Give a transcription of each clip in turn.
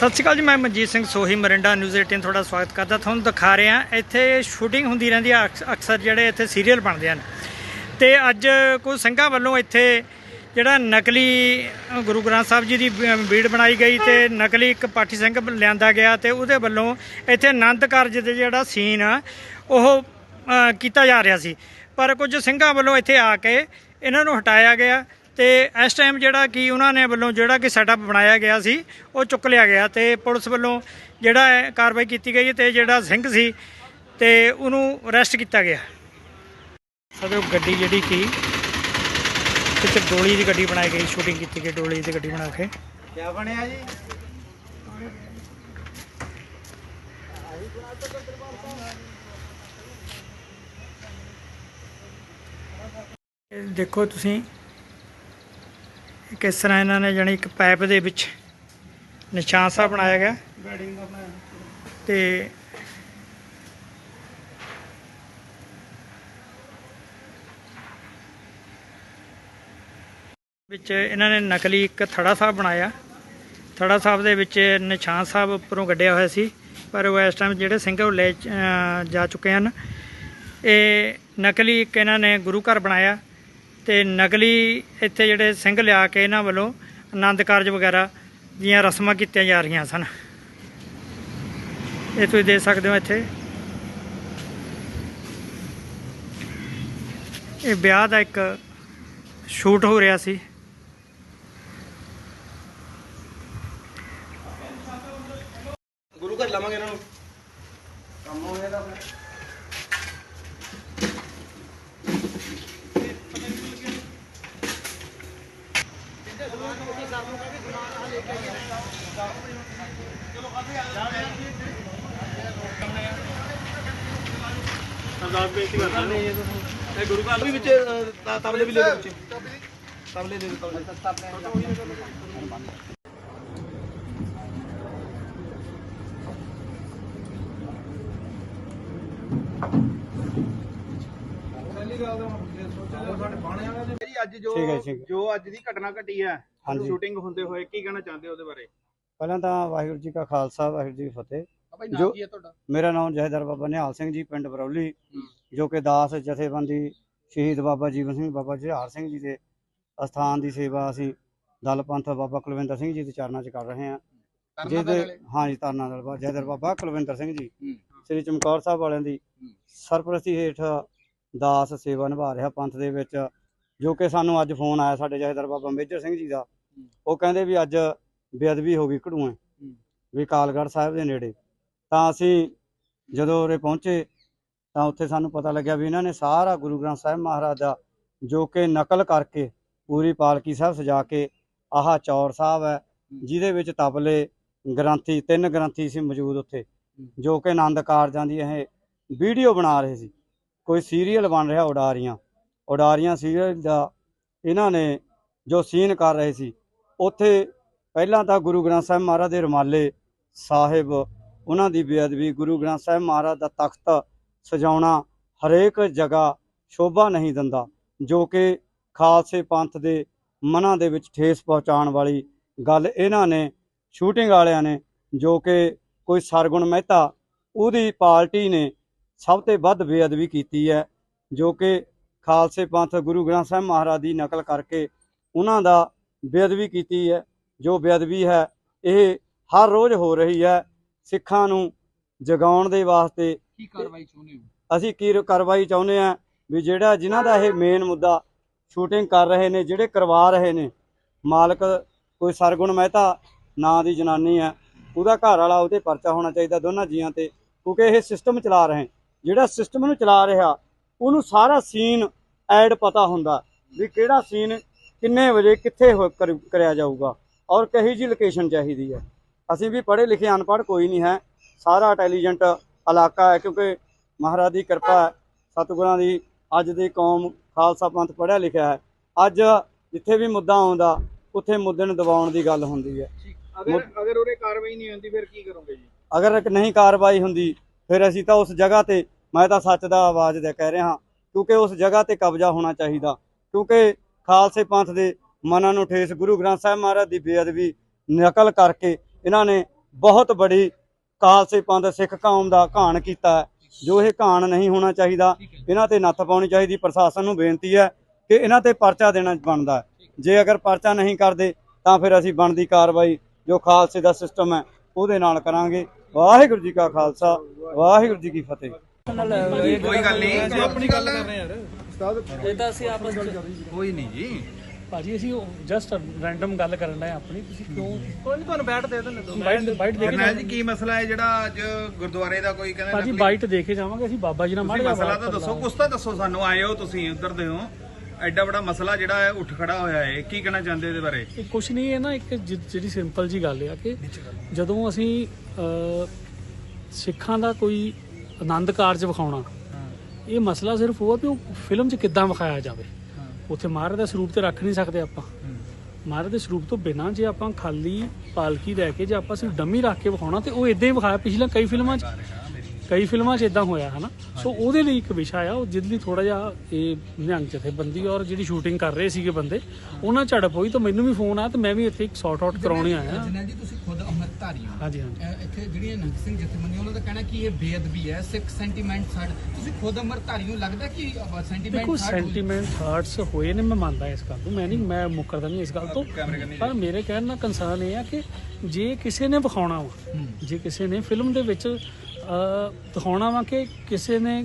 ਸਤਿ ਸ਼੍ਰੀ ਅਕਾਲ ਜੀ, ਮੈਂ ਮਨਜੀਤ ਸਿੰਘ ਸੋਹੀ, ਮਰਿੰਡਾ ਨਿਊਜ਼ 18 ਤੁਹਾਡਾ ਸਵਾਗਤ ਕਰਦਾ। ਤੁਹਾਨੂੰ ਦਿਖਾ ਰਿਹਾ ਇੱਥੇ ਸ਼ੂਟਿੰਗ ਹੁੰਦੀ ਰਹਿੰਦੀ ਆ, ਅਕਸ- ਅਕਸਰ ਜਿਹੜੇ ਇੱਥੇ ਸੀਰੀਅਲ ਬਣਦੇ ਹਨ। ਤੇ ਅੱਜ ਕੋਈ ਸਿੰਘਾਂ ਵੱਲੋਂ ਇੱਥੇ ਜਿਹੜਾ ਨਕਲੀ ਗੁਰੂ ਗ੍ਰੰਥ ਸਾਹਿਬ ਜੀ ਦੀ ਬੀੜ ਬਣਾਈ ਗਈ ਤੇ ਨਕਲੀ ਇੱਕ ਪਾਠੀ ਸਿੰਘ ਲਿਆਂਦਾ ਗਿਆ ਤੇ ਉਹਦੇ ਵੱਲੋਂ ਇੱਥੇ ਆਨੰਦ ਕਾਰਜ ਦੇ ਜਿਹੜਾ ਸੀਨ ਆ, ਉਹ ਕੀਤਾ ਜਾ ਰਿਹਾ ਸੀ। ਪਰ ਕੁਝ ਸਿੰਘਾਂ ਵੱਲੋਂ ਇੱਥੇ ਆ ਕੇ ਇਹਨਾਂ ਨੂੰ ਹਟਾਇਆ ਗਿਆ ਤੇ ਇਸ ਟਾਈਮ ਜਿਹੜਾ ਕਿ ਉਹਨਾਂ ਨੇ ਵੱਲੋਂ ਜਿਹੜਾ ਕਿ ਸੈਟਅਪ ਬਣਾਇਆ ਗਿਆ ਸੀ ਉਹ ਚੁੱਕ ਲਿਆ ਗਿਆ ਤੇ ਪੁਲਿਸ ਵੱਲੋਂ ਜਿਹੜਾ ਹੈ ਕਾਰਵਾਈ ਕੀਤੀ ਗਈ ਤੇ ਜਿਹੜਾ ਸਿੰਘ ਸੀ ਤੇ ਉਹਨੂੰ ਅਰੈਸਟ ਕੀਤਾ ਗਿਆ। ਸਦਰ ਗੱਡੀ ਜਿਹੜੀ ਕਿ ਕਿਤੇ ਡੋਲੀ ਦੀ ਗੱਡੀ ਬਣਾਈ ਗਈ ਸ਼ੂਟਿੰਗ ਕੀਤੀ ਗਈ ਡੋਲੀ ਦੀ ਗੱਡੀ ਬਣਾ ਕੇ। ਕਿਆ ਬਣਿਆ ਜੀ? ਇਹ ਦੇਖੋ ਤੁਸੀਂ ਕਿਸ ਤਰ੍ਹਾਂ ਇਹਨਾਂ ਨੇ ਜਾਣੀ ਇੱਕ ਪਾਈਪ ਦੇ ਵਿੱਚ ਨਿਸ਼ਾਨ ਸਾਹਿਬ ਬਣਾਇਆ ਗਿਆ। ਬੈਡਿੰਗ ਦਾ ਬਣਾਇਆ। ਤੇ ਵਿੱਚ ਇਹਨਾਂ ਨੇ ਨਕਲੀ ਇੱਕ ਥੜਾ ਸਾਹਿਬ ਬਣਾਇਆ। ਥੜਾ ਸਾਹਿਬ ਦੇ ਵਿੱਚ ਨਿਸ਼ਾਨ ਸਾਹਿਬ ਉੱਪਰੋਂ ਕੱਢਿਆ ਹੋਇਆ ਸੀ ਪਰ ਉਹ ਇਸ ਟਾਈਮ ਜਿਹੜੇ ਸਿੰਘ ਉਹ ਲੈ ਜਾ ਚੁੱਕੇ ਹਨ। ਇਹ ਨਕਲੀ ਇੱਕ ਇਹਨਾਂ ਨੇ ਗੁਰੂ ਘਰ ਬਣਾਇਆ। ਤੇ ਨਕਲੀ ਇੱਥੇ ਜਿਹੜੇ ਸਿੰਘ ਲਿਆ ਕੇ ਇਹਨਾਂ ਵੱਲੋਂ ਆਨੰਦ ਕਾਰਜ ਵਗੈਰਾ ਦੀਆਂ ਰਸਮਾਂ ਕੀਤੀਆਂ ਜਾ ਰਹੀਆਂ ਸਨ। ਇਹ ਤੁਸੀਂ ਦੇਖ ਸਕਦੇ ਹੋ ਇੱਥੇ। ਇਹ ਵਿਆਹ ਦਾ ਇੱਕ ਸ਼ੂਟ ਹੋ ਰਿਹਾ ਸੀ ਗੁਰੂ ਘਰ ਲਾਵਾਂਗੇ ਇਹਨਾਂ ਨੂੰ ਕੰਮ ਹੋ ਗਿਆ ਤਾਂ ਆਪਣਾ ਅਰਦਾਸ ਬੇਨਤੀ ਕਰਦਾ ਨੇ ਇਹ ਗੁਰੂ ਘਰ ਵੀ ਵਿੱਚ। ਅ, ਤ- ਤਬਲੇ ਵੀ ਲੈ ਲਓ ਵਿੱਚ ਤਬਲੇ ਦੇ ਦਿਓ ਤਬਲੇ ਜੀ ਅੱਜ ਜੋ ਠੀਕ ਹੈ, ਠੀਕ ਹੈ। ਜੋ ਅੱਜ ਦੀ ਘਟਨਾ ਘਟੀ ਹੈ ਹਾਂਜੀ। ਸ਼ੂਟਿੰਗ ਹੁੰਦੇ ਹੋਏ ਕੀ ਕਹਿਣਾ ਚਾਹੁੰਦੇ ਹੋ ਉਹਦੇ ਬਾਰੇ? ਪਹਿਲਾਂ ਤਾਂ ਵਾਹਿਗੁਰੂ ਜੀ ਕਾ ਖਾਲਸਾ ਵਾਹਿਗੁਰੂ ਜੀ ਕੀ ਫਤਿਹ। ਨਾਮ ਜੋ- ਕੀ ਹੈ ਤੁਹਾਡਾ? ਮੇਰਾ ਨਾਮ ਜਹਦਰ ਬਾਬਾ ਨਿਹਾਲ ਸਿੰਘ ਜੀ ਪਿੰਡ ਬਰੌਲੀ ਜੋ ਕਿ ਦਾਸ ਜਥੇਬੰਦੀ ਸ਼ਹੀਦ ਬਾਬਾ ਜੀਵਨ ਸਿੰਘ ਬਾਬਾ ਜਹਾਰ ਸਿੰਘ ਜੀ ਦੇ ਅਸਥਾਨ ਦੀ ਸੇਵਾ ਅਸੀਂ ਦਲ ਪੰਥ ਬਾਬਾ ਕੁਲਵਿੰਦਰ ਸਿੰਘ ਜੀ ਦੇ ਚਰਨਾਂ 'ਚ ਕਰ ਰਹੇ ਹਾਂ। ਜਿਹਦੇ ਹਾਂਜੀ ਤਰਨਾ ਦਲ ਬਾਬਾ ਜਹਦਰ ਬਾਬਾ ਕੁਲਵਿੰਦਰ ਸਿੰਘ ਜੀ। ਸ੍ਰੀ ਚਮਕੌਰ ਸਾਹਿਬ ਵਾਲਿਆਂ ਦੀ ਸਰਪ੍ਰਸਤੀ ਹੇਠ ਦਾਸ ਸੇਵਾ ਨਿਭਾ ਰਿਹਾ ਪੰਥ ਦੇ ਵਿੱਚ ਜੋ ਕਿ ਸਾਨੂੰ ਅੱਜ ਫੋਨ ਆਇਆ ਸਾਡੇ ਜਹਦਰ ਬਾਬਾ ਮੇਜਰ ਸਿੰਘ ਜੀ ਦਾ। ਉਹ ਕਹਿੰਦੇ ਵੀ ਅੱਜ ਬੇਅਦਬੀ ਹੋ ਗਈ ਘੜੂਏ ਵੀ ਕਾਲਗੜ੍ਹ ਸਾਹਿਬ ਦੇ ਨੇੜੇ। ਤਾਂ ਅਸੀਂ ਜਦੋਂ ਉਰੇ ਪਹੁੰਚੇ ਤਾਂ ਉੱਥੇ ਸਾਨੂੰ ਪਤਾ ਲੱਗਿਆ ਵੀ ਇਹਨਾਂ ਨੇ ਸਾਰਾ ਗੁਰੂ ਗ੍ਰੰਥ ਸਾਹਿਬ ਮਹਾਰਾਜ ਦਾ ਜੋ ਕਿ ਨਕਲ ਕਰਕੇ ਪੂਰੀ ਪਾਲਕੀ ਸਾਹਿਬ ਸਜਾ ਕੇ ਆਹ ਚੌਰ ਸਾਹਿਬ ਹੈ, ਜਿਹਦੇ ਵਿੱਚ ਤਬਲੇ, ਗ੍ਰੰਥੀ, ਤਿੰਨ ਗ੍ਰੰਥੀ ਸੀ ਮੌਜੂਦ ਉੱਥੇ, ਜੋ ਕਿ ਆਨੰਦ ਕਾਰਜਾਂ ਦੀ ਇਹ ਵੀਡੀਓ ਬਣਾ ਰਹੇ ਸੀ। ਕੋਈ ਸੀਰੀਅਲ ਬਣ ਰਿਹਾ ਉਡਾਰੀਆਂ। ਉਡਾਰੀਆਂ ਸੀਰੀਅਲ ਦਾ ਇਹਨਾਂ ਨੇ ਜੋ ਸੀਨ ਕਰ ਰਹੇ ਸੀ, ਉੱਥੇ ਪਹਿਲਾਂ ਤਾਂ ਗੁਰੂ ਗ੍ਰੰਥ ਸਾਹਿਬ ਮਹਾਰਾਜ ਦੇ ਰਮਾਲੇ ਸਾਹਿਬ ਉਹਨਾਂ ਦੀ ਬੇਅਦਬੀ ਗੁਰੂ ਗ੍ਰੰਥ ਸਾਹਿਬ ਮਹਾਰਾਜ ਦਾ ਤਖਤ ਸਜਾਉਣਾ ਹਰੇਕ ਜਗ੍ਹਾ ਸ਼ੋਭਾ ਨਹੀਂ ਦਿੰਦਾ, ਜੋ ਕਿ ਖਾਲਸੇ ਪੰਥ ਦੇ ਮਨਾਂ ਦੇ ਵਿੱਚ ਠੇਸ ਪਹੁੰਚਾਉਣ ਵਾਲੀ ਗੱਲ ਇਹਨਾਂ ਨੇ ਸ਼ੂਟਿੰਗ ਵਾਲਿਆਂ ਨੇ, ਜੋ ਕਿ ਕੋਈ ਸਰਗੁਣ ਮਹਿਤਾ ਉਹਦੀ ਪਾਰਟੀ ਨੇ ਸਭ ਤੋਂ ਵੱਧ ਬੇਅਦਬੀ ਕੀਤੀ ਹੈ, ਜੋ ਕਿ ਖਾਲਸੇ ਪੰਥ ਗੁਰੂ ਗ੍ਰੰਥ ਸਾਹਿਬ ਮਹਾਰਾਜ ਦੀ ਨਕਲ ਕਰਕੇ ਉਹਨਾਂ ਦਾ ਬੇਅਦਬੀ ਕੀਤੀ ਹੈ, ਜੋ ਬੇਅਦਬੀ ਹੈ, ਇਹ ਹਰ ਰੋਜ਼ ਹੋ ਰਹੀ ਹੈ ਸਿੱਖਾਂ ਨੂੰ ਜਗਾਉਣ ਦੇ ਵਾਸਤੇ ਕੀ ਕਾਰਵਾਈ ਚਾਹੁੰਦੇ ਹੋ? ਅਸੀਂ ਕੀ ਕਾਰਵਾਈ ਚਾਹੁੰਦੇ ਆ ਵੀ ਜਿਹੜਾ ਜਿਨ੍ਹਾਂ ਦਾ ਇਹ ਮੇਨ ਮੁੱਦਾ ਸ਼ੂਟਿੰਗ ਕਰ ਰਹੇ ਨੇ ਜਿਹੜੇ ਕਰਵਾ ਰਹੇ ਨੇ ਮਾਲਕ ਕੋਈ ਸਰਗੁਣ ਮਹਿਤਾ ਨਾਂ ਦੀ ਜਨਾਨੀ ਹੈ ਉਹਦਾ ਘਰ ਵਾਲਾ ਉਹਦੇ ਪਰਚਾ ਹੋਣਾ ਚਾਹੀਦਾ ਦੋਨਾਂ ਜੀਆਂ ਤੇ ਕਿਉਂਕਿ ਇਹ ਸਿਸਟਮ ਚਲਾ ਰਹੇ ਜਿਹੜਾ ਸਿਸਟਮ ਨੂੰ ਚਲਾ ਰਿਹਾ ਉਹਨੂੰ ਸਾਰਾ ਸੀਨ ਐਡ ਪਤਾ ਹੁੰਦਾ ਵੀ ਕਿਹੜਾ ਸੀਨ ਕਿੰਨੇ ਵਜੇ ਕਿੱਥੇ ਹੋ- ਕਰ- ਕਰਿਆ ਜਾਊਗਾ ਔਰ ਕਹੀ ਜੀ ਲੋਕੇਸ਼ਨ ਚਾਹੀਦੀ ਹੈ। ਅਸੀਂ ਵੀ ਪੜ੍ਹੇ ਲਿਖੇ ਅਨਪੜ੍ਹ ਕੋਈ ਨਹੀਂ ਹੈ। ਸਾਰਾ ਇੰਟੈਲੀਜੈਂਟ ਇਲਾਕਾ ਹੈ ਕਿਉਂਕਿ ਮਹਾਰਾਜ ਦੀ ਕਿਰਪਾ ਹੈ ਸਤਿਗੁਰਾਂ ਦੀ ਅੱਜ ਦੀ ਕੌਮ ਖਾਲਸਾ ਪੰਥ ਪੜ੍ਹਿਆ ਲਿਖਿਆ ਹੈ। ਅੱਜ ਜਿੱਥੇ ਵੀ ਮੁੱਦਾ ਆਉਂਦਾ ਉੱਥੇ ਮੁੱਦੇ ਨੂੰ ਦਬਾਉਣ ਦੀ ਗੱਲ ਹੁੰਦੀ ਹੈ। ਅਗਰ ਅਗਰ ਉਹਰੇ ਕਾਰਵਾਈ ਨਹੀਂ ਹੁੰਦੀ ਫਿਰ ਕੀ ਕਰੋਗੇ ਜੀ? ਅਗਰ ਨਹੀਂ ਕਾਰਵਾਈ ਹੁੰਦੀ ਫਿਰ ਅਸੀਂ ਤਾਂ ਉਸ ਜਗ੍ਹਾ ਤੇ ਮੈਂ ਤਾਂ ਸੱਚ ਦਾ ਆਵਾਜ਼ ਦੇ ਕਹਿ ਰਿਹਾ ਕਿਉਂਕਿ ਉਸ ਜਗ੍ਹਾ ਤੇ ਕਬਜ਼ਾ ਹੋਣਾ ਚਾਹੀਦਾ। ਕਿਉਂਕਿ ਖਾਲਸੇ ਪੰਥ ਦੇ ਮਨਾਂ ਨੂੰ ਠੇਸ ਗੁਰੂ ਗ੍ਰੰਥ ਸਾਹਿਬ ਮਹਾਰਾਜ ਦੀ ਬੇਅਦਬੀ ਨਕਲ ਕਰਕੇ ਇਹਨਾਂ ਨੇ ਬਹੁਤ ਬੜੀ ਖਾਲਸੇ ਪੰਥ ਸਿੱਖ ਕੌਮ ਦਾ ਘਾਣ ਕੀਤਾ ਜੋ ਇਹ ਘਾਣ ਨਹੀਂ ਹੋਣਾ ਚਾਹੀਦਾ ਇਹਨਾਂ ਤੇ ਨੱਥ ਪਾਉਣੀ ਚਾਹੀਦੀ ਪ੍ਰਸ਼ਾਸਨ ਨੂੰ ਬੇਨਤੀ ਹੈ ਕਿ ਇਹਨਾਂ ਤੇ ਪਰਚਾ ਦੇਣਾ ਬਣਦਾ। ਜੇ ਅਗਰ ਪਰਚਾ ਨਹੀਂ ਕਰਦੇ ਤਾਂ ਫਿਰ ਅਸੀਂ ਬਣਦੀ ਕਾਰਵਾਈ ਜੋ ਖਾਲਸੇ ਦਾ ਸਿਸਟਮ ਹੈ ਉਹਦੇ ਨਾਲ ਕਰਾਂਗੇ। ਵਾਹਿਗੁਰੂ ਜੀ ਕਾ ਖਾਲਸਾ ਵਾਹਿਗੁਰੂ ਜੀ ਕੀ ਫਤਿਹ। ਕੋਈ ਗੱਲ ਨਹੀਂ। ਆਪਣੀ ਗੱਲ ਕਰ ਰਹੇ ਯਾਰ ਇਹ ਤਾਂ ਅਸੀਂ ਆਪਸ ਵਿੱਚ ਕੋਈ ਨਹੀਂ ਜੀ। ਭਾਜੀ ਅਸੀਂ ਜਸਟ ਰੈਂਡਮ ਗੱਲ ਕਰਨ ਡਏ ਆਪਣੀ। ਤੁਸੀਂ ਕਿਉਂ ਕੋਈ ਨਹੀਂ ਤੁਹਾਨੂੰ ਬੈਠ ਦੇ ਦਿੰਦੇ ਦੋ ਬਾਈਟ ਬਾਈਟ ਦੇ ਕੇ ਜੀ ਕੀ ਮਸਲਾ ਹੈ ਜਿਹੜਾ ਅੱਜ ਗੁਰਦੁਆਰੇ ਦਾ ਕੋਈ ਕਹਿੰਦਾ ਭਾਜੀ ਬਾਈਟ ਦੇ ਕੇ ਜਾਵਾਂਗੇ ਅਸੀਂ ਬਾਬਾ ਜੀ ਨਾਲ ਮਾੜਾ ਮਸਲਾ ਤਾਂ ਦੱਸੋ ਕੁਛ ਤਾਂ ਦੱਸੋ ਸਾਨੂੰ ਆਏ ਹੋ ਤੁਸੀਂ ਉੱਧਰ ਦੇ ਹੋ। ਐਡਾ ਬੜਾ ਮਸਲਾ ਜਿਹੜਾ ਹੈ ਉੱਠ ਖੜਾ ਹੋਇਆ ਹੈ। ਕੀ ਕਹਿਣਾ ਚਾਹੁੰਦੇ ਇਹਦੇ ਬਾਰੇ? ਇਹ ਕੁਛ ਨਹੀਂ ਹੈ ਨਾ ਇੱਕ ਜਿਹੜੀ ਸਿੰਪਲ ਜੀ ਗੱਲ ਆ ਕਿ ਜਦੋਂ ਅਸੀਂ ਸਿੱਖਾਂ ਦਾ ਕੋਈ ਆਨੰਦ ਕਾਰਜ ਵਿਖਾਉਣਾ ਇਹ ਮਸਲਾ ਸਿਰਫ ਉਹ ਵੀ ਉਹ ਫਿਲਮ 'ਚ ਕਿੱਦਾਂ ਵਿਖਾਇਆ ਜਾਵੇ। ਉੱਥੇ ਮਹਾਰਾਜ ਦਾ ਸਰੂਪ ਤੇ ਰੱਖ ਨਹੀਂ ਸਕਦੇ ਆਪਾਂ। ਮਹਾਰਾਜ ਦੇ ਸਰੂਪ ਤੋਂ ਬਿਨਾਂ ਜੇ ਆਪਾਂ ਖਾਲੀ ਪਾਲਕੀ ਲੈ ਕੇ ਜੇ ਆਪਾਂ ਸਿਰਫ ਡੰਮੀ ਰੱਖ ਕੇ ਵਿਖਾਉਣਾ ਤੇ ਉਹ ਇਦਾਂ ਹੀ ਵਿਖਾਇਆ ਪਿਛਲੇ ਕਈ ਫਿਲਮਾਂ 'ਚ ਕਈ ਫਿਲਮਾਂ 'ਚ ਇਦਾਂ ਹੋਇਆ ਹਨਾ? ਸੋ ਉਹਦੇ ਲਈ ਇੱਕ ਵਿਸ਼ਾ ਆ ਉਹ ਜਿਹਦੇ ਲਈ ਥੋੜਾ ਜਿਹਾ ਇਹ ਨਿਹੰਗ ਜਥੇਬੰਦੀ ਔਰ ਜਿਹੜੀ ਸ਼ੂਟਿੰਗ ਕਰ ਰਹੇ ਸੀਗੇ ਬੰਦੇ ਉਹਨਾਂ ਝੜਪ ਹੋਈ ਤਾਂ ਮੈਨੂੰ ਵੀ ਫੋਨ ਆਇਆ ਤੇ ਮੈਂ ਵੀ ਇੱਥੇ ਇੱਕ ਸੌਟ ਆਊਟ ਕਰਾਉਣੇ ਆਇਆ। ਜੀ ਤੁਸੀਂ ਖੁਦ ਅੰਮ੍ਰਿਤਧਾਰੀ ਹੋ। ਹਾਂਜੀ ਹਾਂਜੀ। ਇੱਥੇ ਜਿਹੜੀਆਂ ਨੰਗ ਸਿੰਘ ਜਥੇਬੰਦੀਆਂ ਉਹਨਾਂ ਦਾ ਕਹਿਣਾ ਕਿ ਇਹ ਬੇਅਦਬੀ ਹੈ ਸਿੱਖ ਸੈਂਟੀਮੈਂਟ ਸਾਡ ਤੁਸੀਂ ਖੁਦ ਅੰਮ੍ਰਿਤਧਾਰੀ ਹੋ ਲੱਗਦਾ ਕਿ ਸੈਂਟੀਮੈਂਟ ਦੇਖੋ ਸੈਂਟੀਮੈਂਟ ਹਰਟਸ ਹੋਏ ਨੇ ਮੈਂ ਮੰਨਦਾ ਇਸ ਗੱਲ ਤੋਂ ਮੈਂ ਨਹੀਂ ਮੈਂ ਮੁੱਕਰਦਾ ਨਹੀਂ ਇਸ ਗੱਲ ਤੋਂ। ਪਰ ਮੇਰੇ ਕਹਿਣ ਦਾ ਕੰਸਰਨ ਇਹ ਆ ਕਿ ਜੇ ਕਿਸੇ ਨੇ ਵਿਖਾਉਣਾ ਵਾ ਜੇ ਕਿਸੇ ਨੇ ਫਿਲਮ ਦੇ ਵਿੱਚ ਅਹ, ਦਿਖਾਉਣਾ ਵਾ ਕਿ ਕਿਸੇ ਨੇ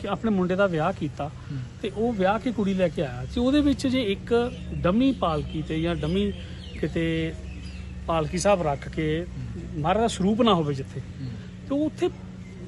ਕਿ ਆਪਣੇ ਮੁੰਡੇ ਦਾ ਵਿਆਹ ਕੀਤਾ ਤੇ ਉਹ ਵਿਆਹ ਕੇ ਕੁੜੀ ਲੈ ਕੇ ਆਇਆ ਤੇ ਉਹਦੇ ਵਿੱਚ ਜੇ ਇੱਕ ਡਮੀ ਪਾਲਕੀ ਤੇ ਜਾਂ ਡਮੀ ਕਿਤੇ ਪਾਲਕੀ ਸਾਹਿਬ ਰੱਖ ਕੇ ਮਹਾਰਾਜ ਦਾ ਸਰੂਪ ਨਾ ਹੋਵੇ ਜਿੱਥੇ। ਤੇ ਉੱਥੇ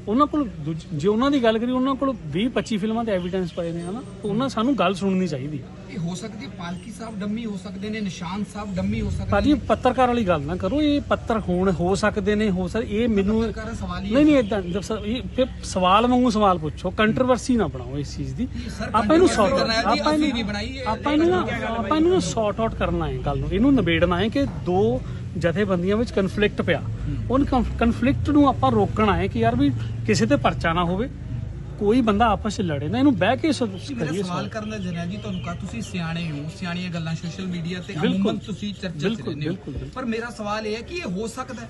ਉਹਨਾਂ ਕੋਲ ਜੇ ਉਹਨਾਂ ਦੀ ਗੱਲ ਕਰੀ ਉਹਨਾਂ ਕੋਲ 20 25 ਫਿਲਮਾਂ ਦੇ ਐਵੀਡੈਂਸ ਪਏ ਨੇ ਹਨਾ? ਤਾਂ ਉਹਨਾਂ ਸਾਨੂੰ ਗੱਲ ਸੁਣਨੀ ਚਾਹੀਦੀ। ਇਹ ਹੋ ਸਕਦੀ ਹੈ ਪਾਲਕੀ ਸਾਹਿਬ ਡੰਮੀ ਹੋ ਸਕਦੇ ਨੇ ਨਿਸ਼ਾਨ ਸਾਹਿਬ ਡੰਮੀ ਹੋ ਸਕਦੇ ਭਾਜੀ ਪੱਤਰਕਾਰ ਵਾਲੀ ਗੱਲ ਨਾ ਕਰੋ ਇਹ ਪੱਤਰ ਹੋਣ ਹੋ ਸਕਦੇ ਨੇ ਹੋ ਸਕ ਇਹ ਮੈਨੂੰ ਨਹੀਂ ਨਹੀਂ ਇਦਾਂ ਇਹ ਫਿਰ ਸਵਾਲ ਵਾਂਗੂ ਸਵਾਲ ਪੁੱਛੋ ਕੰਟਰੋਵਰਸੀ ਨਾ ਬਣਾਓ ਇਸ ਚੀਜ਼ ਦੀ। ਸਰ, ਆਪਾਂ ਇਹਨੂੰ ਸੌਟ ਆਪਾਂ ਇਹਨੂੰ ਨਹੀਂ ਬਣਾਈ ਇਹ- ਆਪਾਂ ਇਹਨੂੰ ਨਾ ਆਪਾਂ ਇਹਨੂੰ ਸੌਟ ਆਊਟ ਕਰਨਾ ਹੈ ਗੱਲ ਨੂੰ। ਇਹਨੂੰ ਨਿਬੇੜਨਾ ਹੈ ਕਿ ਦੋ ਜਥੇਬੰਦੀਆਂ ਵਿੱਚ ਕਨਫਲਿਕਟ ਪਿਆ ਉਹਨ ਕਨਫਲਿਕਟ ਨੂੰ ਆਪਾਂ ਰੋਕਣਾ ਹੈ ਕਿ ਯਾਰ ਵੀ ਕਿਸੇ ਤੇ ਪਰਚਾ ਨਾ ਹੋਵੇ ਕੋਈ ਬੰਦਾ ਆਪਸ ਵਿੱਚ ਲੜੇ ਨਾ ਇਹਨੂੰ ਬਹਿ ਕੇ ਕਰੀਏ ਸਵਾਲ। ਕਰਨ ਦਾ ਜਨਰਲ ਜੀ ਤੁਹਾਨੂੰ ਕਹਾ ਤੁਸੀਂ ਸਿਆਣੇ ਹੋ ਸਿਆਣੀਆਂ ਗੱਲਾਂ ਸੋਸ਼ਲ ਮੀਡੀਆ ਤੇ। ਅਮੂਮਨ ਤੁਸੀਂ ਚਰਚਾ ਰਹਿੰਦੇ ਹੋ। ਪਰ ਮੇਰਾ ਸਵਾਲ ਇਹ ਹੈ ਕਿ ਇਹ ਹੋ ਸਕਦਾ ਹੈ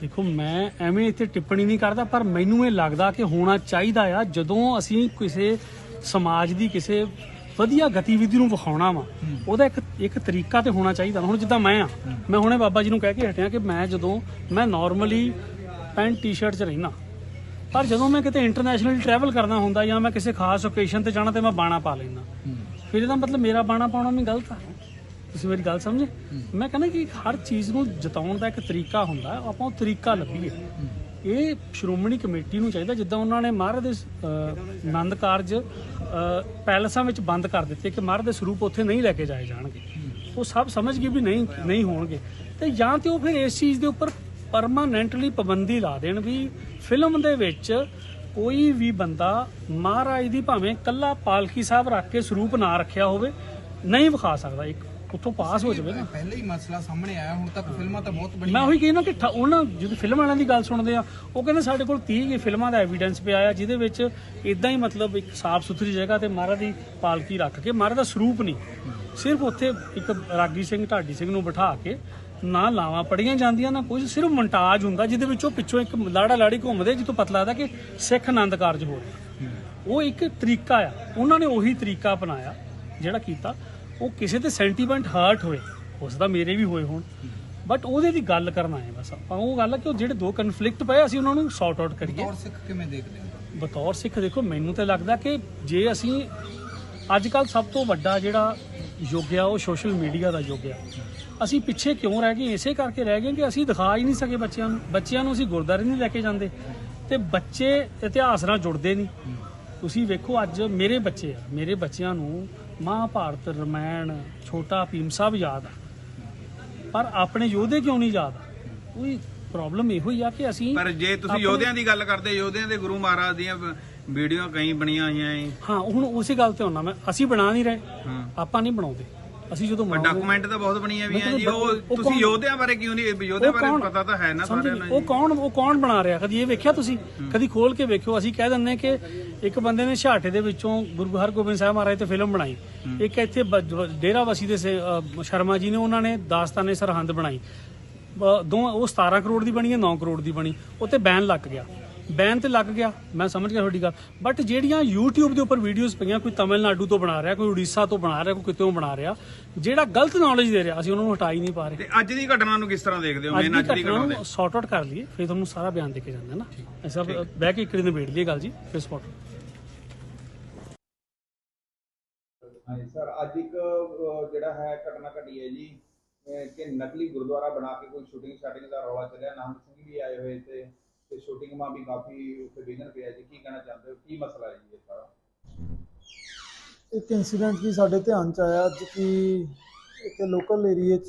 ਦੇਖੋ ਮੈਂ ਐਵੇਂ ਇੱਥੇ ਟਿੱਪਣੀ ਨਹੀਂ ਕਰਦਾ ਪਰ ਮੈਨੂੰ ਇਹ ਲੱਗਦਾ ਕਿ ਹੋਣਾ ਚਾਹੀਦਾ ਆ ਜਦੋਂ ਅਸੀਂ ਕਿਸੇ ਸਮਾਜ ਦੀ ਕਿਸੇ ਵਧੀਆ ਗਤੀਵਿਧੀ ਨੂੰ ਵਿਖਾਉਣਾ ਵਾ ਉਹਦਾ ਇੱਕ ਇੱਕ ਤਰੀਕਾ ਤੇ ਹੋਣਾ ਚਾਹੀਦਾ ਹੁਣ ਜਿੱਦਾਂ ਮੈਂ ਆ ਮੈਂ ਹੁਣੇ ਬਾਬਾ ਜੀ ਨੂੰ ਕਹਿ ਕੇ ਹਟਿਆ ਕਿ ਮੈਂ ਜਦੋਂ ਮੈਂ ਨਾਰਮਲੀ ਪੈਂਟ ਟੀ-ਸ਼ਰਟ 'ਚ ਰਹਿਣਾ ਪਰ ਜਦੋਂ ਮੈਂ ਕਿਤੇ ਇੰਟਰਨੈਸ਼ਨਲ ਟਰੈਵਲ ਕਰਨਾ ਹੁੰਦਾ ਜਾਂ ਮੈਂ ਕਿਸੇ ਖਾਸ ਓਕੇਸ਼ਨ ਤੇ ਜਾਣਾ ਤੇ ਮੈਂ ਬਾਣਾ ਪਾ ਲੈਣਾ ਫਿਰ ਇਹਦਾ ਮਤਲਬ ਮੇਰਾ ਬਾਣਾ ਪਾਉਣਾ ਵੀ ਗਲਤ ਆ। ਤੁਸੀਂ ਮੇਰੀ ਗੱਲ ਸਮਝੇ? ਮੈਂ ਕਹਿੰਦਾ ਕਿ ਹਰ ਚੀਜ਼ ਨੂੰ ਜਤਾਉਣ ਦਾ ਇੱਕ ਤਰੀਕਾ ਹੁੰਦਾ ਆਪਾਂ ਉਹ ਤਰੀਕਾ ਲੱਭੀਏ। ਇਹ ਸ਼੍ਰੋਮਣੀ ਕਮੇਟੀ ਨੂੰ ਚਾਹੀਦਾ ਜਿੱਦਾਂ ਉਹਨਾਂ ਨੇ ਮਹਾਰਾਜ ਦੇ ਆਨੰਦ ਕਾਰਜ ਪੈਲਸਾਂ ਵਿੱਚ ਬੰਦ ਕਰ ਦਿੱਤੇ ਕਿ ਮਹਾਰਾਜ ਦੇ ਸਰੂਪ ਉੱਥੇ ਨਹੀਂ ਲੈ ਕੇ ਜਾਏ ਜਾਣਗੇ। ਉਹ ਸਭ ਸਮਝ ਗਏ ਵੀ ਨਹੀਂ ਨਹੀਂ ਹੋਣਗੇ। ਤੇ ਜਾਂ ਤੇ ਉਹ ਫਿਰ ਇਸ ਚੀਜ਼ ਦੇ ਉੱਪਰ ਪਰਮਾਨੈਂਟਲੀ ਪਾਬੰਦੀ ਲਾ ਦੇਣ ਵੀ ਫਿਲਮ ਦੇ ਵਿੱਚ ਕੋਈ ਵੀ ਬੰਦਾ ਮਹਾਰਾਜ ਦੀ ਭਾਵੇਂ ਕੱਲਾ ਪਾਲਕੀ ਸਾਹਿਬ ਰੱਖ ਕੇ ਸਰੂਪ ਨਾ ਰੱਖਿਆ ਹੋਵੇ, ਨਹੀਂ ਵਿਖਾ ਸਕਦਾ। ਇੱਕ ਉੱਥੋਂ ਪਾਸ ਹੋ ਜਾਵੇ ਨਾ। ਪਹਿਲੇ ਹੀ ਮਸਲਾ ਸਾਹਮਣੇ ਆਇਆ ਹੁਣ ਤੱਕ ਫਿਲਮਾਂ ਤਾਂ ਬਹੁਤ ਮੈਂ ਬਣੀਆਂ ਉਹੀ ਕਹਿੰਦਾ ਕਿ ਠ- ਉਹਨਾਂ ਜਦੋਂ ਫਿਲਮ ਵਾਲਿਆਂ ਦੀ ਗੱਲ ਸੁਣਦੇ ਆ ਉਹ ਕਹਿੰਦੇ ਸਾਡੇ ਕੋਲ 30 ਕੁ ਫਿਲਮਾਂ ਦਾ ਐਵੀਡੈਂਸ ਪਿਆ ਆ ਜਿਹਦੇ ਵਿੱਚ ਇਦਾਂ ਹੀ ਮਤਲਬ ਇੱਕ ਸਾਫ਼ ਸੁਥਰੀ ਜਗ੍ਹਾ ਤੇ ਮਹਾਰਾਜ ਦੀ ਪਾਲਕੀ ਰੱਖ ਕੇ ਮਹਾਰਾਜ ਦਾ ਸਰੂਪ ਨਹੀਂ। ਸਿਰਫ ਉੱਥੇ ਇੱਕ ਰਾਗੀ ਸਿੰਘ ਢਾਡੀ ਸਿੰਘ ਨੂੰ ਬਿਠਾ ਕੇ ਨਾ ਲਾਵਾਂ ਪੜੀਆਂ ਜਾਂਦੀਆਂ ਨਾ ਕੁਝ ਸਿਰਫ ਮੋਨਟਾਜ ਹੁੰਦਾ ਜਿਹਦੇ ਵਿੱਚੋਂ ਪਿੱਛੋਂ ਇੱਕ ਲਾੜਾ ਲਾੜੀ ਘੁੰਮਦੇ ਜਿੱਥੋਂ ਪਤਾ ਲੱਗਦਾ ਕਿ ਸਿੱਖ ਆਨੰਦ ਕਾਰਜ ਹੋ ਰਿਹਾ। ਉਹ ਇੱਕ ਤਰੀਕਾ ਆ ਉਹਨਾਂ ਨੇ ਉਹੀ ਤਰੀਕਾ ਅਪਣਾਇਆ ਜਿਹੜਾ ਕੀਤਾ। ਉਹ ਕਿਸੇ ਤੇ ਸੈਂਟੀਮੈਂਟ ਹਰਟ ਹੋਏ ਉਸ ਦਾ ਮੇਰੇ ਵੀ ਹੋਏ ਹੋਣ। ਬਟ ਉਹਦੇ ਦੀ ਗੱਲ ਕਰਨਾ ਹੈ ਬਸ ਆਪਾਂ। ਉਹ ਗੱਲ ਹੈ ਕਿ ਉਹ ਜਿਹੜੇ ਦੋ ਕਨਫਲਿਕਟ ਪਏ ਅਸੀਂ ਉਹਨਾਂ ਨੂੰ ਸੌਟ ਆਊਟ ਕਰੀਏ। ਤੌਰ ਸਿੱਖ ਕਿਵੇਂ ਦੇਖਦੇ ਹੋ? ਬਤੌਰ ਸਿੱਖ ਦੇਖੋ ਮੈਨੂੰ ਤਾਂ ਲੱਗਦਾ ਕਿ ਜੇ ਅਸੀਂ ਅੱਜ ਕੱਲ ਸਭ ਤੋਂ ਵੱਡਾ ਜਿਹੜਾ ਯੁੱਗ ਆ ਉਹ ਸੋਸ਼ਲ ਮੀਡੀਆ ਦਾ ਯੁੱਗ ਆ। ਅਸੀਂ ਪਿੱਛੇ ਕਿਉਂ ਰਹਿ ਗਏ? ਇਸੇ ਕਰਕੇ ਰਹਿ ਗਏ ਕਿ ਅਸੀਂ ਦਿਖਾ ਹੀ ਨਹੀਂ ਸਕੇ ਬੱਚਿਆਂ ਨੂੰ। ਬੱਚਿਆਂ ਨੂੰ ਅਸੀਂ ਗੁਰਦਾਰੇ ਨਹੀਂ ਲੈ ਕੇ ਜਾਂਦੇ। ਤੇ ਬੱਚੇ ਇਤਿਹਾਸ ਨਾਲ ਜੁੜਦੇ ਨਹੀਂ। ਤੁਸੀਂ ਵੇਖੋ ਅੱਜ ਮੇਰੇ ਬੱਚੇ ਆ ਮੇਰੇ ਬੱਚਿਆਂ ਨੂੰ ਮਹਾਭਾਰਤ ਰਮਾਇਣ ਛੋਟਾ ਭੀਮ ਸਭ ਯਾਦ ਆ। ਪਰ ਆਪਣੇ ਯੋਧੇ ਕਿਉਂ ਨਹੀਂ ਯਾਦ ਕੋਈ ਪ੍ਰੋਬਲਮ ਇਹੋ ਹੀ ਆ ਕਿ ਅਸੀਂ ਪਰ ਜੇ ਤੁਸੀਂ ਯੋਧਿਆਂ ਦੀ ਗੱਲ ਕਰਦੇ ਯੋਧਿਆਂ ਦੇ ਗੁਰੂ ਮਹਾਰਾਜ ਦੀਆਂ ਵੀਡੀਓ ਕਈ ਬਣੀਆਂ ਹੋਈਆਂ ਏ। ਹਾਂ ਹੁਣ ਉਸੇ ਗੱਲ ਤੇ ਹੁੰਨਾ ਮੈਂ। ਅਸੀਂ ਬਣਾ ਨਹੀਂ ਰਹੇ। ਆਪਾਂ ਨਹੀਂ ਬਣਾਉਂਦੇ। ਅਸੀਂ ਜਦੋਂ ਪਰ ਡਾਕੂਮੈਂਟ ਤਾਂ ਬਹੁਤ ਬਣੀਆਂ ਵੀ ਆ ਜੀ ਉਹ ਤੁਸੀਂ ਯੋਧਿਆਂ ਬਾਰੇ ਕਿਉਂ ਨਹੀਂ ਯੋਧਿਆਂ ਬਾਰੇ ਪਤਾ ਤਾਂ ਹੈ ਨਾ ਸਾਰਿਆਂ? ਨੂੰ ਉਹ ਕੌਣ ਉਹ ਕੌਣ ਬਣਾ ਰਿਹਾ? ਕਦੀ ਇਹ ਵੇਖਿਆ ਤੁਸੀਂ? ਕਦੀ ਖੋਲ ਕੇ ਵੇਖਿਓ। ਅਸੀਂ ਕਹਿ ਦਿੰਦੇ ਕਿ ਇੱਕ ਬੰਦੇ ਨੇ ਛਾਟੇ ਦੇ ਵਿੱਚੋਂ ਗੁਰੂ ਹਰਗੋਬਿੰਦ ਸਾਹਿਬ ਮਹਾਰਾਜ ਤੇ ਫਿਲਮ ਬਣਾਈ। ਇੱਕ ਇੱਥੇ ਡੇਰਾਵਾਸੀ ਦੇ ਸ਼ਰਮਾ ਜੀ ਨੇ ਉਹਨਾਂ ਨੇ ਦਾਸਤਾਨੇ ਸਰਹੰਦ ਬਣਾਈ। ਦੋਵਾਂ ਉਹ 17 ਕਰੋੜ ਦੀ ਬਣੀ ਹੈ 9 ਕਰੋੜ ਦੀ ਬਣੀ। ਉੱਤੇ ਬੈਨ ਲੱਗ ਗਿਆ। ਬੈਨ ਤੇ ਲੱਗ ਗਿਆ ਮੈਂ ਸਮਝ ਗਿਆ ਤੁਹਾਡੀ ਗੱਲ। ਬਟ ਜਿਹੜੀਆਂ YouTube ਦੇ ਉੱਪਰ ਵੀਡੀਓਜ਼ ਪਈਆਂ ਕੋਈ ਤਾਮਿਲਨਾਡੂ ਤੋਂ ਬਣਾ ਰਿਹਾ ਕੋਈ ਉੜੀਸਾ ਤੋਂ ਬਣਾ ਰਿਹਾ ਕੋਈ ਕਿਤੋਂ ਬਣਾ ਰਿਹਾ ਜਿਹੜਾ ਗਲਤ ਨੌਲੇਜ ਦੇ ਰਿਹਾ ਅਸੀਂ ਉਹਨਾਂ ਨੂੰ ਹਟਾ ਹੀ ਨਹੀਂ ਪਾ ਰਹੇ। ਤੇ ਅੱਜ ਦੀ ਘਟਨਾ ਨੂੰ ਕਿਸ ਤਰ੍ਹਾਂ ਦੇਖਦੇ ਹੋ? ਮੇਨ ਅੱਜ ਦੀ ਘਟਨਾ ਨੂੰ ਸੌਟ ਆਊਟ ਕਰ ਲਈਏ ਫਿਰ ਤੁਹਾਨੂੰ ਸਾਰਾ ਬਿਆਨ ਦੇ ਕੇ ਜਾਂਦਾ ਨਾ। ਐਸਾ ਬਹਿ ਕੇ ਇੱਕ ਦਿਨ ਨਿਬੇੜ ਲਈਏ ਗੱਲ ਜੀ ਫਿਰ ਸਪੌਟ ਹਾਂਜੀ ਸਰ ਅੱਜ ਇੱਕ ਜਿਹੜਾ ਹੈ ਘਟਨਾ ਘਟੀ ਹੈ ਜੀ ਕਿ ਨਕਲੀ ਗੁਰਦੁਆਰਾ ਬਣਾ ਕੇ ਕੋਈ ਸ਼ੂਟਿੰਗ ਸ਼ਾਟਿੰਗ ਦਾ ਰੌਲਾ ਚੱਲਿਆ ਨਾਮ ਸਿੰਘ ਵੀ ਆਏ ਹੋਏ ਤੇ ਤੇ ਸ਼ੂਟਿੰਗ ਮਾ ਵੀ ਕਾਫੀ ਉੱਥੇ ਵਿਘਨ ਪਿਆ ਜੀ। ਕੀ ਕਹਿਣਾ ਚਾਹੁੰਦੇ ਹੋ? ਕੀ ਮਸਲਾ ਜੀ ਇਹ ਸਾਰਾ? ਇੱਕ ਇਨਸੀਡੈਂਟ ਵੀ ਸਾਡੇ ਧਿਆਨ ਚ ਆਇਆ ਅੱਜ ਕਿ ਇੱਕ ਲੋਕਲ ਏਰੀਏ 'ਚ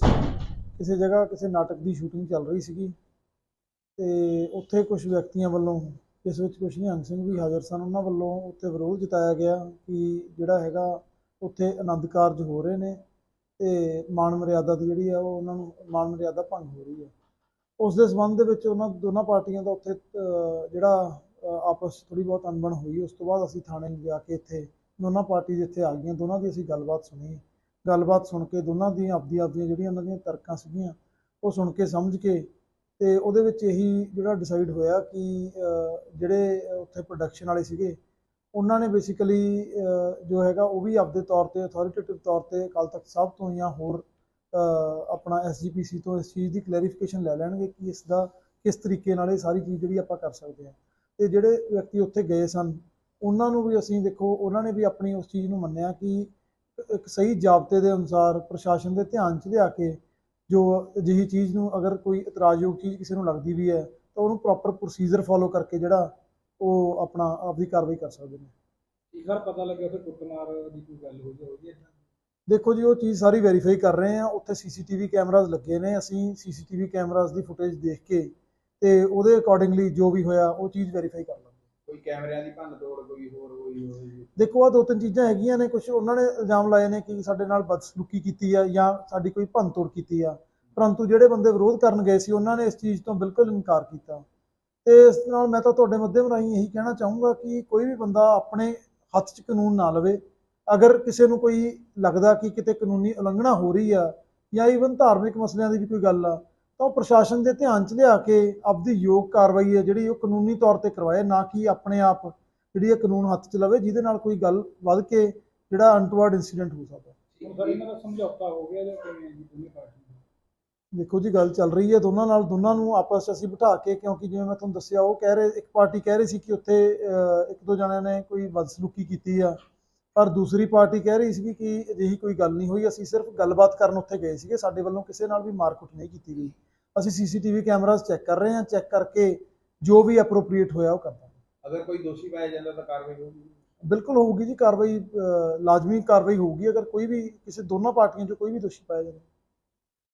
ਕਿਸੇ ਜਗ੍ਹਾ ਕਿਸੇ ਨਾਟਕ ਦੀ ਸ਼ੂਟਿੰਗ ਚੱਲ ਰਹੀ ਸੀਗੀ। ਤੇ ਉੱਥੇ ਕੁਝ ਵਿਅਕਤੀਆਂ ਵੱਲੋਂ, ਜਿਸ ਵਿੱਚ ਕੁਝ ਨਿਹੰਗ ਸਿੰਘ ਵੀ ਹਾਜ਼ਰ ਸਨ, ਉਹਨਾਂ ਵੱਲੋਂ ਉੱਥੇ ਵਿਰੋਧ ਜਤਾਇਆ ਗਿਆ ਕਿ ਜਿਹੜਾ ਹੈਗਾ ਉੱਥੇ ਆਨੰਦ ਕਾਰਜ ਹੋ ਰਹੇ ਨੇ ਤੇ ਮਾਨ ਮਰਿਆਦਾ ਦੀ ਜਿਹੜੀ ਆ ਉਹ ਉਹਨਾਂ ਨੂੰ ਮਾਨ ਮਰਿਆਦਾ ਭੰਗ ਹੋ ਰਹੀ ਹੈ। ਉਸ ਦੇ ਸੰਬੰਧ ਦੇ ਵਿੱਚ ਉਹਨਾਂ ਦੋਨਾਂ ਪਾਰਟੀਆਂ ਦਾ ਉੱਥੇ ਜਿਹੜਾ ਆਪਸ ਥੋੜੀ ਬਹੁਤ ਅਣਬਣ ਹੋਈ। ਉਸ ਤੋਂ ਬਾਅਦ ਅਸੀਂ ਥਾਣੇ ਜਾ ਕੇ ਇੱਥੇ ਦੋਨਾਂ ਪਾਰਟੀ ਇੱਥੇ ਆ ਗਈਆਂ। ਦੋਨਾਂ ਦੀ ਅਸੀਂ ਗੱਲਬਾਤ ਸੁਣੀ। ਗੱਲਬਾਤ ਸੁਣ ਕੇ ਦੋਨਾਂ ਦੀਆਂ ਆਪਦੀ ਆਪਦੀਆਂ ਜਿਹੜੀਆਂ ਉਹਨਾਂ ਦੀਆਂ ਤਰਕਾਂ ਸੀਗੀਆਂ, ਉਹ ਸੁਣ ਕੇ ਸਮਝ ਕੇ ਤੇ ਉਹਦੇ ਵਿੱਚ ਇਹੀ ਜਿਹੜਾ ਡਿਸਾਈਡ ਹੋਇਆ ਕਿ ਜਿਹੜੇ ਉੱਥੇ ਪ੍ਰੋਡਕਸ਼ਨ ਵਾਲੇ ਸੀਗੇ, ਉਹਨਾਂ ਨੇ ਬੇਸਿਕਲੀ ਜੋ ਹੈਗਾ ਉਹ ਵੀ ਆਪਦੇ ਤੌਰ ਤੇ ਅਥਾਰਟੇਟਿਵ ਤੌਰ ਤੇ ਅਕਾਲ ਤਖਤ ਸਾਹਿਬ ਤੋਂ ਜਾਂ ਹੋਰ ਆਪਣਾ ਐਸਜੀਪੀਸੀ ਤੋਂ ਇਸ ਚੀਜ਼ ਦੀ ਕਲੈਰੀਫਿਕੇਸ਼ਨ ਲੈ ਲੈਣਗੇ ਕਿ ਇਸ ਦਾ ਕਿਸ ਤਰੀਕੇ ਨਾਲ ਇਹ ਸਾਰੀ ਚੀਜ਼ ਜਿਹੜੀ ਆਪਾਂ ਕਰ ਸਕਦੇ ਹਾਂ ਤੇ ਜਿਹੜੇ ਵਿਅਕਤੀ ਉੱਥੇ ਗਏ ਸਨ, ਉਹਨਾਂ ਨੂੰ ਵੀ ਅਸੀਂ ਦੇਖੋ, ਉਹਨਾਂ ਨੇ ਵੀ ਆਪਣੀ ਉਸ ਚੀਜ਼ ਨੂੰ ਮੰਨਿਆ ਕਿ ਇੱਕ ਸਹੀ ਜਾਬਤੇ ਦੇ ਅਨੁਸਾਰ ਪ੍ਰਸ਼ਾਸਨ ਦੇ ਧਿਆਨ 'ਚ ਲਿਆ ਕੇ ਜੋ ਅਜਿਹੀ ਚੀਜ਼ ਨੂੰ ਅਗਰ ਕੋਈ ਇਤਰਾਜ਼ਯੋਗ ਚੀਜ਼ ਕਿਸੇ ਨੂੰ ਲੱਗਦੀ ਵੀ ਹੈ, ਤਾਂ ਉਹਨੂੰ ਪ੍ਰੋਪਰ ਪ੍ਰੋਸੀਜਰ ਫੋਲੋ ਕਰਕੇ ਜਿਹੜਾ ਉਹ ਆਪਣਾ ਆਪਦੀ ਕਾਰਵਾਈ ਕਰ ਸਕਦੇ ਨੇ ਸਰ ਪਤਾ ਲੱਗਿਆ ਫਿਰ ਕੁੱਟਮਾਰ ਦੀ ਕੋਈ ਗੱਲ ਹੋ ਜਾਊਗੀ ਏਦਾਂ? ਦੇਖੋ ਜੀ ਉਹ ਚੀਜ਼ ਸਾਰੀ ਵੈਰੀਫਾਈ ਕਰ ਰਹੇ ਆ ਉੱਥੇ ਸੀਸੀਟੀਵੀ ਕੈਮਰਾਜ਼ ਲੱਗੇ ਨੇ। ਅਸੀਂ ਸੀਸੀਟੀਵੀ ਕੈਮਰਾਜ਼ ਦੀ ਫੁਟੇਜ ਦੇਖ ਕੇ ਤੇ ਉਹਦੇ ਅਕੋਰਡਿੰਗਲੀ ਜੋ ਵੀ ਹੋਇਆ ਉਹ ਚੀਜ਼ ਵੈਰੀਫਾਈ ਕਰ ਲਾਂਗੇ। ਕੋਈ ਕੈਮਰਿਆਂ ਦੀ ਭੰਨ ਤੋੜ ਕੋਈ ਹੋਰ ਕੋਈ ਦੇਖੋ ਆ ਦੋ ਤਿੰਨ ਚੀਜ਼ਾਂ ਹੈਗੀਆਂ ਨੇ। ਕੁਝ ਉਹਨਾਂ ਨੇ ਇਲਜ਼ਾਮ ਲਾਏ ਨੇ ਕਿ ਸਾਡੇ ਨਾਲ ਬਦਸਲੂਕੀ ਕੀਤੀ ਆ ਜਾਂ ਸਾਡੀ ਕੋਈ ਭੰਨਤੋੜ ਕੀਤੀ ਆ। ਪਰੰਤੂ ਜਿਹੜੇ ਬੰਦੇ ਵਿਰੋਧ ਕਰਨ ਗਏ ਸੀ ਉਹਨਾਂ ਨੇ ਇਸ ਚੀਜ਼ ਤੋਂ ਬਿਲਕੁਲ ਇਨਕਾਰ ਕੀਤਾ। ਤੇ ਇਸ ਨਾਲ ਮੈਂ ਤਾਂ ਤੁਹਾਡੇ ਮਾਧਿਅਮ ਰਾਹੀਂ ਇਹੀ ਕਹਿਣਾ ਚਾਹੂੰਗਾ ਕਿ ਕੋਈ ਵੀ ਬੰਦਾ ਆਪਣੇ ਹੱਥ 'ਚ ਕਾਨੂੰਨ ਨਾ ਲਵੇ ਅਗਰ ਕਿਸੇ ਨੂੰ ਕੋਈ ਲੱਗਦਾ ਕਿ ਕਿਤੇ ਕਾਨੂੰਨੀ ਉਲੰਘਣਾ ਹੋ ਰਹੀ ਆ ਜਾਂ ਈਵਨ ਧਾਰਮਿਕ ਮਸਲਿਆਂ ਦੀ ਵੀ ਕੋਈ ਗੱਲ ਆ ਤਾਂ ਉਹ ਪ੍ਰਸ਼ਾਸਨ ਦੇ ਧਿਆਨ 'ਚ ਲਿਆ ਕੇ ਆਪਦੀ ਯੋਗ ਕਾਰਵਾਈ ਹੈ ਜਿਹੜੀ ਉਹ ਕਾਨੂੰਨੀ ਤੌਰ ਤੇ ਕਰਵਾਏ ਨਾ ਕਿ ਆਪਣੇ ਆਪ ਜਿਹੜੀ ਇਹ ਕਾਨੂੰਨ ਹੱਥ 'ਚ ਲਵੇ ਜਿਹਦੇ ਨਾਲ ਕੋਈ ਗੱਲ ਵੱਧ ਕੇ ਜਿਹੜਾ ਅਨਟਵਰਡ ਇਨਸੀਡੈਂਟ ਹੋ ਸਕਦਾ? ਦੇਖੋ ਜੀ ਗੱਲ ਚੱਲ ਰਹੀ ਹੈ ਦੋਨਾਂ ਨਾਲ ਦੋਨਾਂ ਨੂੰ ਆਪਸ 'ਚ ਅਸੀਂ ਬਿਠਾ ਕੇ ਕਿਉਂਕਿ ਜਿਵੇਂ ਮੈਂ ਤੁਹਾਨੂੰ ਦੱਸਿਆ ਉਹ ਕਹਿ ਰਹੇ ਇੱਕ ਪਾਰਟੀ ਕਹਿ ਰਹੀ ਸੀ ਕਿ ਉੱਥੇ ਇੱਕ ਦੋ ਜਣਿਆਂ ਨੇ ਕੋਈ ਬਦਸਲੂਕੀ ਕੀਤੀ ਆ ਪਰ ਦੂਸਰੀ ਪਾਰਟੀ ਕਹਿ ਰਹੀ ਸੀ ਕਿ ਅਜਿਹੀ ਕੋਈ ਗੱਲ ਨਹੀਂ ਹੋਈ। ਅਸੀਂ ਸਿਰਫ ਗੱਲਬਾਤ ਕਰਨ ਉੱਥੇ ਗਏ ਸੀਗੇ। ਸਾਡੇ ਵੱਲੋਂ ਕਿਸੇ ਨਾਲ ਵੀ ਮਾਰਕੁੱਟ ਨਹੀਂ ਕੀਤੀ ਗਈ। ਅਸੀਂ ਸੀਸੀਟੀਵੀ ਕੈਮਰਾਜ਼ ਚੈੱਕ ਕਰ ਰਹੇ ਹਾਂ। ਚੈੱਕ ਕਰਕੇ ਜੋ ਵੀ ਅਪਰੋਪਰੀਏਟ ਹੋਇਆ ਉਹ ਕਰਦਾ ਅਗਰ ਕੋਈ ਦੋਸ਼ੀ ਪਾਇਆ ਜਾਂਦਾ ਤਾਂ ਕਾਰਵਾਈ ਹੋਊਗੀ? ਬਿਲਕੁਲ ਹੋਊਗੀ ਜੀ। ਕਾਰਵਾਈ ਲਾਜ਼ਮੀ ਕਾਰਵਾਈ ਹੋਊਗੀ। ਅਗਰ ਕੋਈ ਵੀ ਕਿਸੇ ਦੋਨਾਂ ਪਾਰਟੀਆਂ 'ਚੋਂ ਕੋਈ ਵੀ ਦੋਸ਼ੀ ਪਾਇਆ ਜਾਵੇ